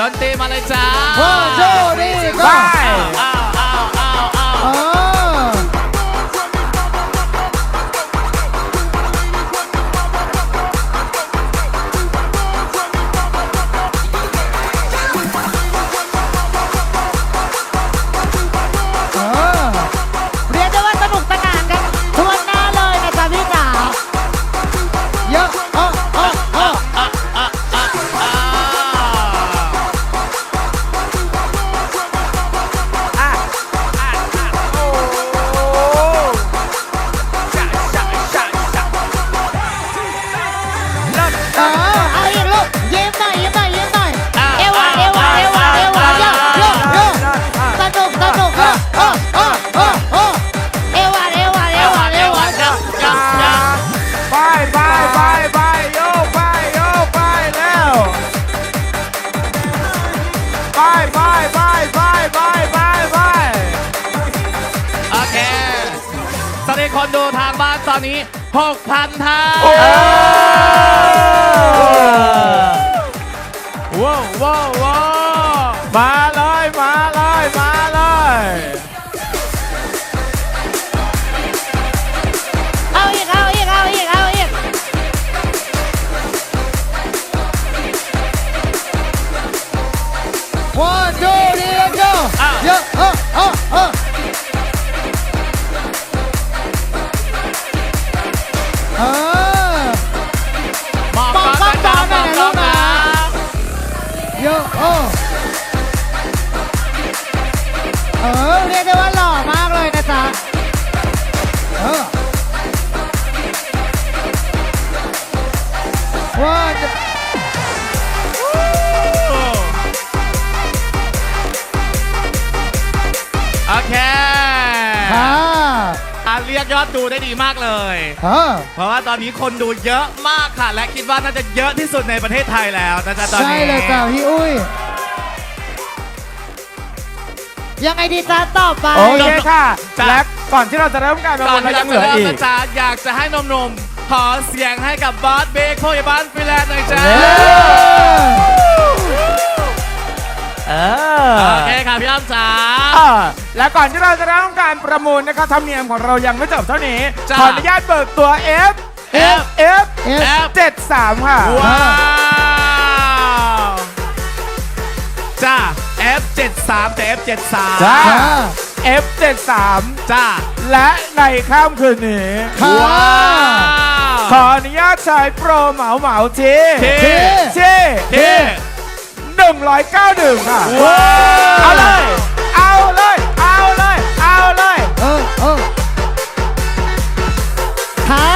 ดนตรีมาเลยจ้า one two three go อ้าวอ้าว สวัสดีคนดูทางบ้านตอนนี้ 6,000ท่านว้าวว้าวว้าวมาเลยมาเลย อ่าอะเรียกยอดดูได้ดีมากเลยเออเพราะว่าตอนนี้คนดูเยอะมากค่ะ และคิดว่าน่าจะเยอะที่สุดในประเทศไทยแล้วนะจ๊ะตอนใช่นี้เลยจ้ะพี่อุ้ย ยังไงดีจ๊ะต่อไป โอเคค่ะ และก่อนที่เราจะเริ่มการประก่อมูนลเราที่ยัจะงเหลือเริ่มอีก นะจ๊ะอยากจะให้หนมๆขอเสียงให้กับบอสเบคโคยบ้านฟิแลนด์หน่อยจ้า เอโอเคค่ะพี่อ้อมจ๋า เออและก่อนที่เราจะเริ่มการประมูลนะครับธรรมเนียมของเรายังไม่จบเท่านี้ จ้ะขออนุญาตเบิกตัว F F F F 73ค่ะ ว้าวจ้า F73 แต่ F73 จ้าอ่า F 73จ้าและในค่ำคืนนี้ค่ะว้าว ขออนุญาตใช้โปรเหมาเหมาทีที ที ที หนึ่งร้อยเก้าดื่มค่ะ ว้าวเอาเลย เอาเลย เอาเลย เอาเลย เออเออค่ะ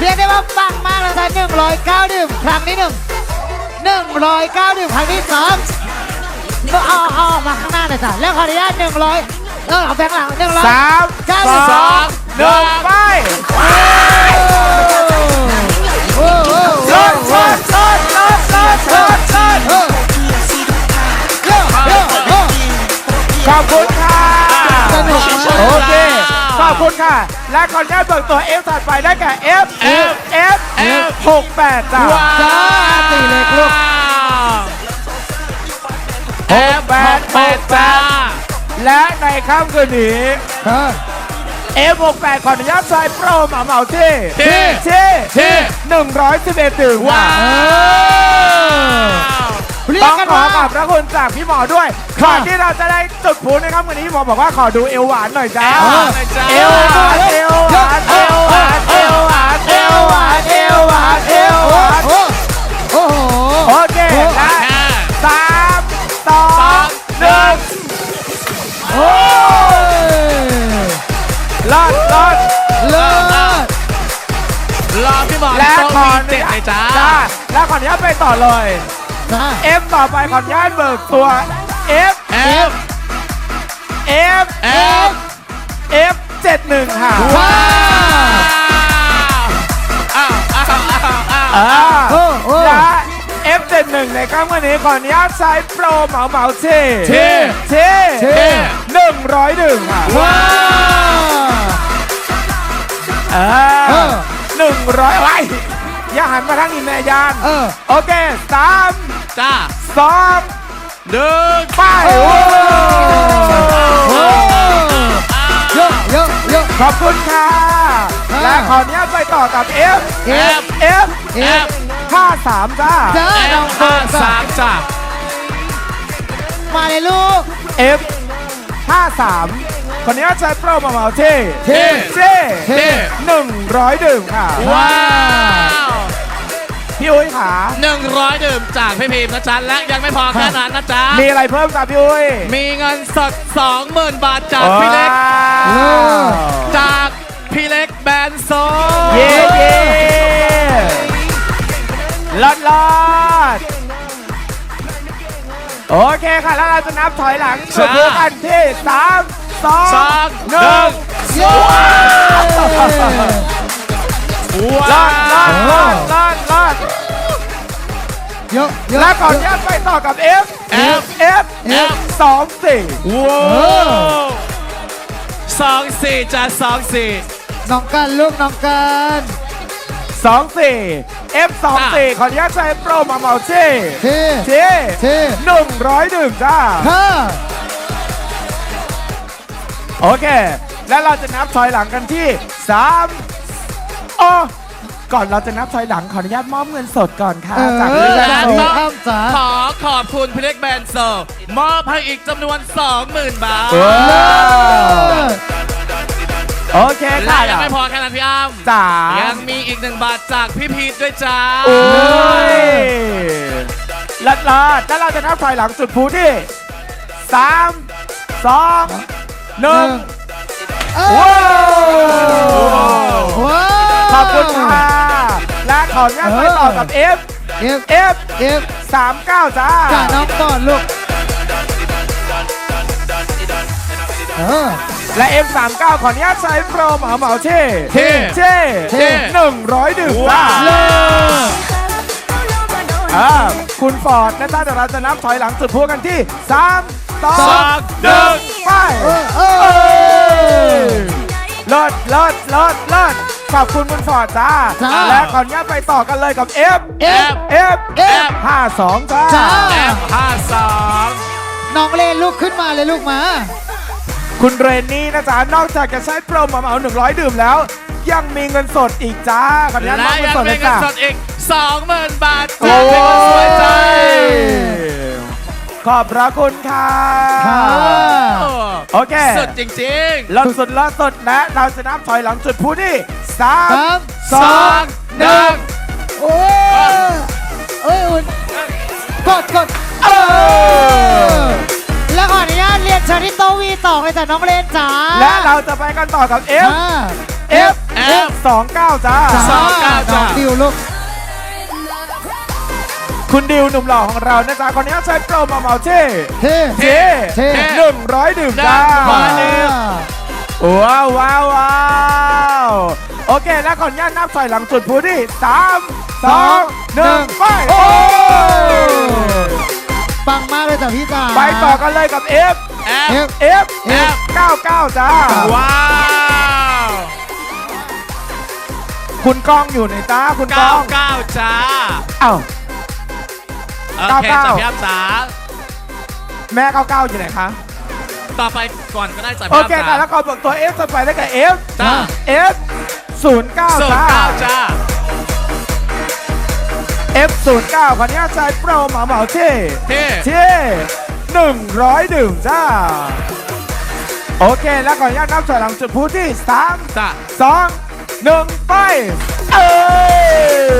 เรียกได้ว่าปังมากเลยจ้ะหนึ่งร้อยเก้าดื่มครั้งที่หนึ่งหนึ่งร้อยเก้าดื่มครั้งที่สองก็เอาเอาออกมาข้างหน้าหน่อยจ้ะแล้วขออนุญาตหนึ่งร้อยเออเอาแบงค์หลังหนึ่งร้อย สามเก้าสสิบสออง งหนึ่งไปโอ้โห ลดลดลดลดลด ขอบคุณค่ะสนุกมาก โอเค ขอบคุณค่ะ และขออนุญาตเบิกตัว F ถัดไปได้แก่ F F F F 68จ้ะว้าวจ้าตีเล็กลูกแอปแปดแปดจ้าและในค่ำคืนนี้เออ F68 ขออนุญาตใช้โปรเหมาเหมาที่ที่ที่ที่หนึ่งร้อยสิบเอ็ดดื่มว้าค่ะวเรีย ต้กองกันขอว่าขอบพระคุณจากพี่หมอด้วยก่อนที่เราจะได้จุดพลุนะครับวันนี้พี่หมอบอกว่าขอดูเอวหวานหน่อยจ้าเอวหวานหน่อยจ้าเอวหวานเอวหวานเอวหวานเอวหวานเอวหวานเอวหวานเอวหวานโอ้โอ้โหโอเคและแค่สามสองหนึ่งโอ้ยรอดรอดเลิศรอพี่บอลและโต๊ะขอมีเจ็ดเลยจ้าและขออนุญาตไปต่อเลย จ้า F ต่อไปขออนุญาตเบิกตัว F F F F F 71ค่ะว้าวอ้าวอ้าวอ้าวอ้าวอ่าโอ้โอ้และ F 71 ในครั้งวันนี้ขออนุญาตใช้โปรเหมาเหมาเทเทเทเทหนึ่งร้อยดื่มค่ะว้าวอ่าเออหนึ่งร้อยไว้อย่าหันมาทางอินแม่ยานเออโอเคสาม จ้าสองหนึ่งไปโอ้โอ้เยอะเยอะเยอะขอบคุณค่ะอ่าและขออนุญาตไปต่อกับ F F F F 53จ้าจ้าเอน้อฟงโฟห้านจ้าสามจ้ะมาเลยลูก F 53คนนี้ใช้โปรมาเหมาเท่เท่เท่เท่หนึ่งร้อยดื่มค่ะ ว้าว พี่อุ้ยขาหนึ่งร้อยดื่มจากพี่พิมพ์นะจ๊ะ และยังไม่พอแค่นั้นนะจ๊ะ มีอะไรเพิ่มจ้าพี่อุ้ย มีเงินสด 20,000 บาทจากพี่เล็กว้าวจากพี่เล็กแบรนด์โซเย้เย้ลอดลอดโอเคค่ะ แล้วเราจะนับถอยหลังสุดท้ายกันที่สามสองสองหหนึ่นึ่งงเย้ ลว้าอดลอดลอวดลอดลอดเยอะเยอะและก่อนที่จะไปต่อกับ F F F F สองสี่ว้าวสองสี่จ้ะสองสี่น้องกันลูกน้องกันสองสี่ F สองสี่ขออนุญาตใช้โปรมาเมาเช่เท่เช่เท่หนึ่งร้อยดื่มจ้าห้าโอเค แล้วเราจะนับถอยหลังกันที่3อ๋อ ก่อนเราจะนับถอยหลังขออนุญาตมอบเงินสดก่อนค่ะเอจากอพี่แบจางกค์พี่ข้ามจ๋าขอขอบคุณพี่เล็กแบรนด์โซมอบให้อีกจำนวน 20,000 บาท เออโอเคและค่ะยังไม่พอแค่นั้นพี่อ้ำจ๋ายังมีอีกหนึ่งบาทจากพี่พีทด้วยจ้าโอ้ยลัดลาดแล้วเราจะนับถอยหลังสุดพูที่สามสองหนึ่งเอว้าอวว้าว ขอบคุณค่ะ และขออนุญาตไปต่อกับ F F F F 39จ้าจ่าน้องก่อนลูกเออ และ F 3 9ขออนุญาตใช้โปรเหมาเหมาเช่เท่เช่เท่หนึ่งร้อยดื่มจ้า เลิศอ่าคุณฟอร์ดนะจ๊ะเดี๋ยวเราจะนับถอยหลังสุดพูกันที่3สอ2งหนึ่งไปเออเอเอ้อยเลิศเลิศเลิศเลิศ ขอบคุณคุณฟอร์ดจ้า จ้าและขออนุญาตไปต่อกันเลยกับ F F F F 52จ้า จ้าแอฟห้าสองน้องเลนลูกขึ้นมาเลยลูกมา คุณเรนนี่นะจ๊ะ นอกจากจะใช้โปรเหมาเหมา100 ดื่มแล้ว ยังมีเงินสดอีกจ้าขออนุญาตมและอบเงินยังสดมีเลยเงินจ้าสดอีกสองหมื่นบาทโอ้จากพี่คนสวยใจขอบพระคุณค่ะค่ะ โอ้โอเค สุดจริงลดสุดลดสุดและเราจะนับถอยหลังจุดพูที่ สามสามๆสองหนึ่งโอ้ยเอ้ยอุ่นกดกดเออแล้วขออนุญาตเรียนเชิญที่โต๊ะวีสองเลยจ้ะน้องเลนจ๋าและเราจะไปกันต่อกับ F ห้า F F สองเก้าจ้าสองเก้าจ้ะน้องดิวลูก คุณดิวหนุ่มหล่อของเรานะจ๊ะคนนี้ใช้โปรมาเมาเช่เท่ เท่เท่ หนึ่งร้อยดื่มจ้าหนึ่งร้อยดื่ม ว้าวว้าวว้าวโอ เคแล้วขออนุญาตนับถอยหลังจุดพูที่สามสองหนึ่งไปโอ้ยปังมากเลยจ้ะพี่จ๋า ไปต่อกันเลยกับ F แอเอฟฟ F F 99จ้าว้าว คุณก้องอยู่ในจ้าคุณก้เก้าองเก้าจ้าเอ้าโอเคเก้าเก้าจ้ะพี่อ้ำจ๋าแม่ 99 อยู่ไหนคะ ต่อไปก่อนก็ได้จ้ะโอพี่เคอ้ำค่ะจ๋าแล้วก็บอกตัว F ต่อไปได้กับ F จ้า F 09 ศูนจ้าย์เก้าจ้า F 09 ขออนุญาตใช้โปรเหมาเหมาเท่เท่ เท่100ดื่มจ้า โอเค แล้วขออนุญาตนับถอยหลังจุดพูที่3จ้า2 1ไป เอ้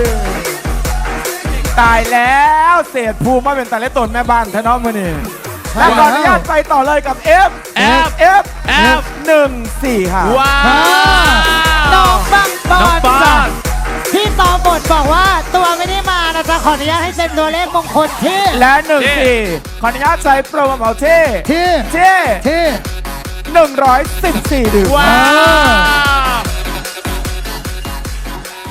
ยตายแล้วเศษภูมิมาเป็นแต่ละตนแม่บ้านเทนอมมือนี่แล้วขออนุญาตไปต่อเลยกับ F F F F 1 4ค่ะ ว้า ออนุญาตให้เป็นตัวเลขมงคลที่และ1 4ขออนุญาตใช้โปรโมทเท่เท่เท่เท่114ดื่มว้าว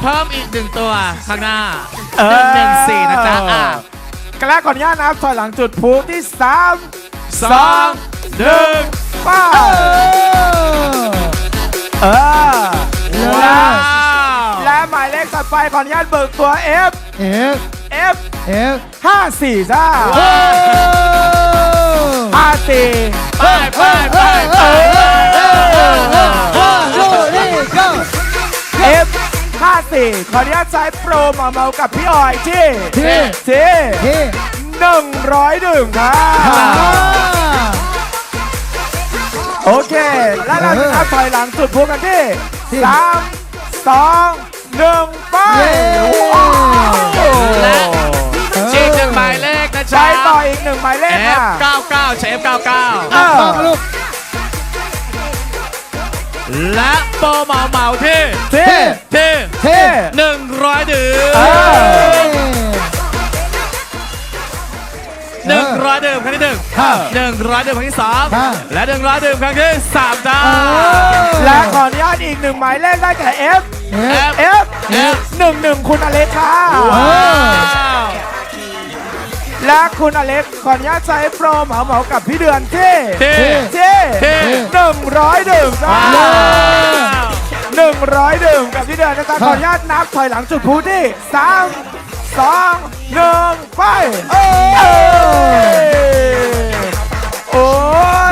เพิ่มอีกหนึ่งตัวข้างหน้าเอหนึ่งอหนึ่งสี่นะจ๊ะอะและขออนุญาตนับถอยหลังจุดพูที่3สองหนึ่งไป้าเออเออว้าวและหมายเลขถัดไปขออนุญาตเบิกตัว F F F F 54จ้าเออไปไปไปไปดูนี่ก็ F 54ขออนุญาตใช้โปรหมาเมากับพี่ออยที่ที่ ที่ที่หนึ่งร้อยดื่มครับอ่าโอเค แล้วเราจะนับถอยหลังสุดพวกกันที่ที่สามสองหนึ่ง มายเลขค่ะ F99 ใช้ F99 เออ ต้องลูกและโปรเหมาเหมาที่ที่ที่ที่หนึ่งร้อยดื่เอมอหนึ่งร้อยดื่มครั้งที่หนึ่งค่ะหนึ่งร้อยดื่มครั้งที่สองค่ะและหนึ่งร้อยดื่มครั้งที่สามจ้า และขออนุญาตอีกหนึ่งหมายเลขได้แก่ F F F หนึ่งหนึ่งคุณอเล็กค่ะ ว้าว และคุณอเล็กขออนุญาตใช้โปรเหมาเหมากับพี่เดือนที่ที่ที่ที่หนึ่งร้อยดื่มจ้าว้าวหนึ่งร้อยดื่มกับพี่เดือนนะจ๊ะขออนุญาตนับถอยหลังจุดพูที่สามสองหนึ่งไปเอ้ยโอ้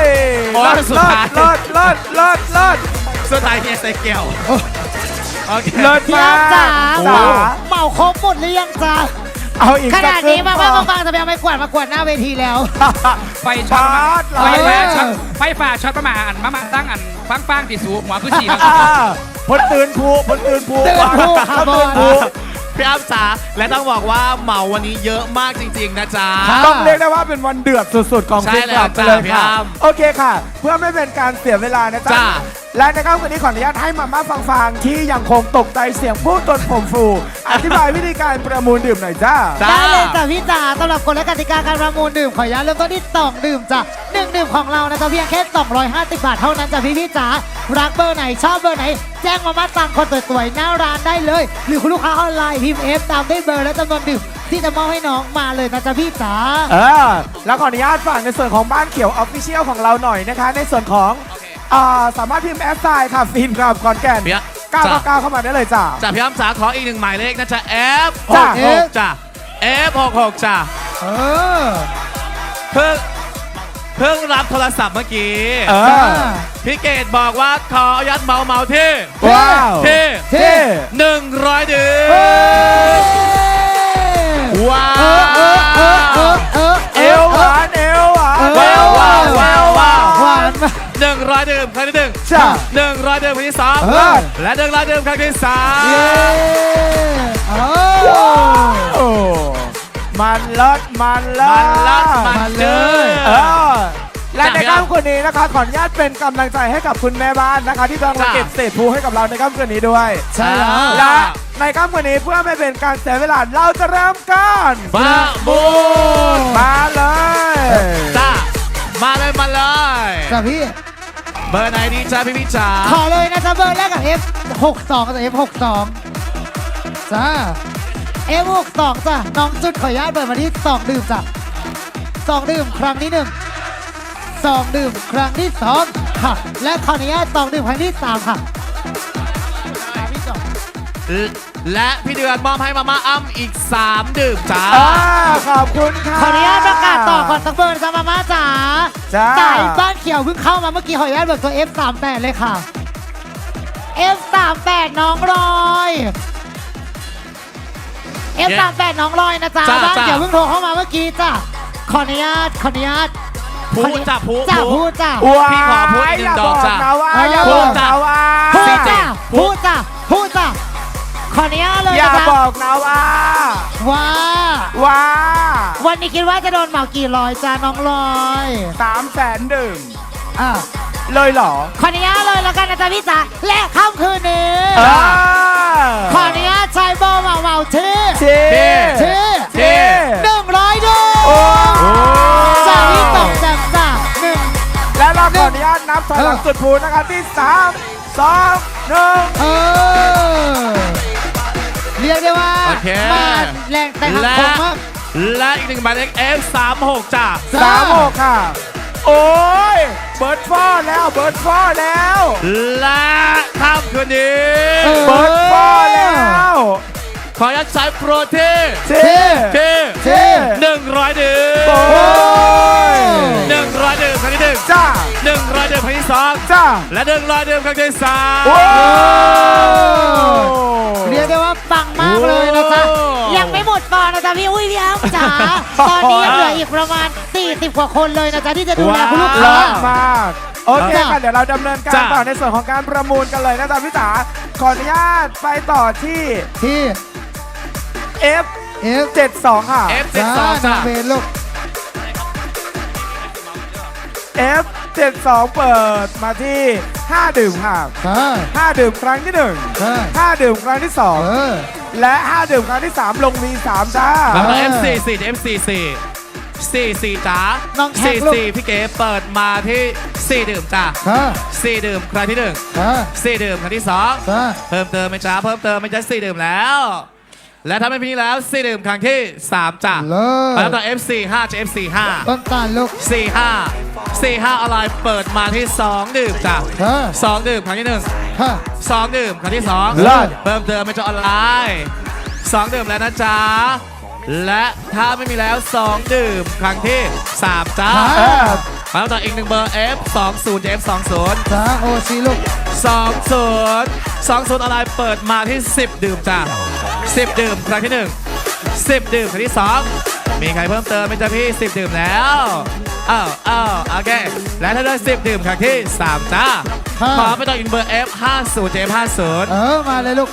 ยโอ้ยเลิศสุดเลิท้ายศเลิศเลิศเลิศเลิศสุดท้ายเนี่ยใส่เกี่ยวโอเคเลิศพี่มาอ้ำจ๋ากจ๋าเหมาครบหมดหรือยังจ๊ะ เอาอีกขนาดนี้มาสับ้ากครึ่บางๆจะไปเอาไม้กวาดมากวาดหน้าเวทีแล้ว ไฟช็อตบาสเหรอไฟเอฟ้าอช็อตไฟฟ้าช็อตประมาณอันมามาตั้งอันฟังฟังๆติดสูหัวคือฉี่อ่าพลตื่นภูพลตื่นภูตื่นภูค่ะพลตื่นภูพี่อ้ำจ๋าและต้องบอกว่าเหมาวันนี้เยอะมากจริง ๆ นะจ๊ะ ต้องเรียกได้ว่าเป็นวันเดือดสุดๆ ของใช่ฟิกคลับแล้วไปเลยจ้ะพี่ค่ะ อ้ำโอเคค่ะ เพื่อไม่เป็นการเสียเวลานะจ๊ะจ้ะและในค่ำคืนนี้ขออนุญาตให้มาม่าฟังฟังๆที่ยังคงตกใจเสียงพูดตนผมฟู อธิบายวิธีการประมูลดื่มหน่อยจ้า จ้า ได้เลยจ้ะพี่จ๋าสำหรับกฎและกติกาการประมูลดื่มขออนุญาตเริ่มต้นที่สองดื่มจ้ะหนึ่งดื่มของเรานะจ๊ะเพียงแค่ 250 บาทเท่านั้นจ้ะพี่พี่จ๋ารักเบอร์ไหนชอบเบอร์ไหน แจ้งมามาสั่งคนสวยๆหน้าร้านได้เลย หรือคุณลูกค้าออนไลน์พิมพ์เอฟตามด้วยเบอร์และจำนวนดื่มที่จะมอบให้น้องมาเลยนะจ๊ะพี่จ๋า เออแล้วขออนุญาตฝากในส่วนของบ้านเขียวออฟฟิเชียลของเราหน่อยนะคะ ในส่วนของ อ่าสามารถพิมพ์แอปไซน์ค่ะฟินครับขอนแก่นเปี๊ยะก้าวก้าวเข้ามาได้เลยจ้า จ้ะพี่อ้ำจ๋าขออีกหนึ่งหมายเลขนะจ๊ะ F จ้ะ66จ้ะ F 66จ้ะเออเพิ่งเพิ่งรับโทรศัพท์เมื่อกี้เอจ้าอพี่เกดบอกว่าขออนุญาตเมาเมาที่ว้าวที่เท่หนึ่งร้อยดื่มว้าเออเออเออเออวเออเอวหวานเอวหวานเออว้าวว้าวว้าวว้าวหวานมาก หนึ่งร้อยดื่มครั้งที่หนึ่งจ้าหนึ่งร้อยดื่มครั้งที่สองเออ และหนึ่งร้อยดื่มครั้งที่สามเย้โอ้โอ้มันเลิศมันเลิมันศลัดมันมาเลเจอยเออและในจ้ะค่ำคืนนี้นะคะ ขออนุญาตเป็นกำลังใจให้กับคุณแม่บ้านนะคะ ที่กำลังจ้ะ เก็บเศษภูให้กับเราในค่ำคืนนี้ด้วยใช่แล้ว และในค่ำคืนนี้เพื่อไม่เป็นการเสียเวลาเราจะเริ่มกันบ้าบูนมาเลย จ้า มาเลยมาเลยจ้าพี่เบอร์ไหนดีจ้าพี่พี่จ๋าขอเลยนะจ๊ะเบอร์แรกกับ F62 กับ F62 จ้า F62 จ้ะน้องจุดขออนุญาตเปิดมาที่สองดื่มจ้ะสองดื่มครั้งที่หนึ่งสองดื่มครั้งที่สองค่ะ และขออนุญาตสองดื่มครั้งที่สามค่ะพี่จบ และพี่เดือนมอบให้มาม่าอ้ำอีก 3 ดื่มจ้า อ่าขอบคุณค่ะ ขออนุญาตประกาศต่อก่อนสักเบอร์นะจ๊ะมาม่าจ๋าจ้า สายบ้านเขียวเพิ่งเข้ามาเมื่อกี้ขออนุญาตเบิกตัว F38 เลยค่ะ F38 น้องรอย F38 น้องรอยนะจ๊ะจ้ะบ้านจ้ะเขียวเพิ่งโทรเข้ามาเมื่อกี้จ้ะขออนุญาตขออนุญาตพูดจ้าพูด จ้ะพูพูดดจ้ะว้าพี่ขอพูดอีกหนึ่งดอกจ้ะ อย่าบอกนะว่าอย่าบอกนะว่า พูดจ้ะจ้ะพูดจ้ะพูดจ้ะข ออนุญาตเลยอย่านะจ๊ะบอกนะว่า ว่า ว่าวันนี้คิดว่าจะโดนเหมากี่ร้อยจ้าน้องลอยสามแสนดื่มอะเลยเหรอขออนุญาตเลยแล้วกันนะจ๊ะพี่จ๋าและค่ำคืนนี้เออขออนุญาตใช้โบเหมาเหมาชื่อเช่ชื่อเช่หนึ่งร้อยดูโอ้จ้าพี่ตกจังจ้าหนึ่ง และเราขออนุญาตนับถอยหลังสุดพูนะครับที่สามสองหนึ่ง เออ เรียกได้ว่าโอเค มาแรงแต่หักและคมมาก และอีกหนึ่งหมายเลข F36 จ้าสามหกค่ะ โอ้ย เบิร์ดฟอร์แล้ว เบิร์ดฟอร์แล้ว และค่ำคืนนี้เบิร์ดฟอร์แล้วขออนุญาตใช้โปรเทเช่ที่เช่หนึ่งร้อยดื่มโอ้ยหนึ่งร้อยดื่มครั้งที่หนึ่งจ้าสองจ้าและหนึ่งร้อยดื่มครั้งที่สามโอ้เรียกได้ว่าปังมาก เลยนะจ๊ะโอ้ยังไม่หมดฟอนนะจ๊ะพี่อุ้ยพี่อ้ำจ๋าตอนนี้ยังเหลืออีกประมาณ 40 กว่าคนเลยนะจ๊ะที่จะดูแลคุณลูกร้ค้าอนมาก โอเคจ้ะ ค่ะเดี๋ยวเราดำเนินการจ้ะ ต่อในส่วนของการประมูลกันเลยนะจ๊ะพี่จ๋าขออนุญาตไปต่อที่ ที่ F F 72 ค่ะเอฟเจ็ดจ้าสองน้จ้ะ องเบนลูก F 72 เปิดมาที่ 5 ดื่มค่ะค่ะ5ดื่มครั้งที่ค่ะ1 5ดื่มครั้งที่ เออ2 และ 5 ดื่มครั้งที่ 3 ลงมี3จ้าแล้วก็เออเอฟสี่สี่เอฟสี่สี่สี่สี่จ้าน้องแท็สี่กลูกสี่พี่เก๋เปิดมาที่สี่ดื่มจ้ะค่ะสี่ดื่มครั้งที่หนึ่งค่ะสี่ดื่มครั้งที่สองค่ะเพิ่มเติมไหมจ้าเพิ่มเติมไหม่จ้าสี่ดื่มแล้ว และถ้าไม่มีแล้วสี่ดื่มครั้งที่สามจ้ะเลิศ แล้วต่อ F4 5จะ F4 5ต้นตาลลูก 4 5 4 5อะไรเปิดมาที่ 2 ดื่มจ้ะค่ะ2 ดื่มครั้งที่ค่ะ1 2ดื่มครั้งที่ 2 เลิศ เพิ่มเติมไม่จะออนไลน์ 2 ดื่มแล้วนะจ๊ะ และถ้าไม่มีแล้ว 2 ดื่มครั้งที่ 3 จ้าค่ะเออมาต่ออีกหนึ่งเบอร์ F 2 0จะ F 2 0จ้าโอซีลูก 2 0 2 0อะไรเปิดมาที่ 10 ดื่มจ้ะ 10ดื่มครั้งที่1 10ดื่มครั้งที่2มีใครเพิ่มเติมไหมจ๊ะพี่10ดื่มแล้วอ้าวอ้าวโอเค และถ้าได้10ดื่มครั้งที่3จ้าค่ะขอไปต่ออินเบอร์ F 5 0 F 5 0 เออ มาเลยลูก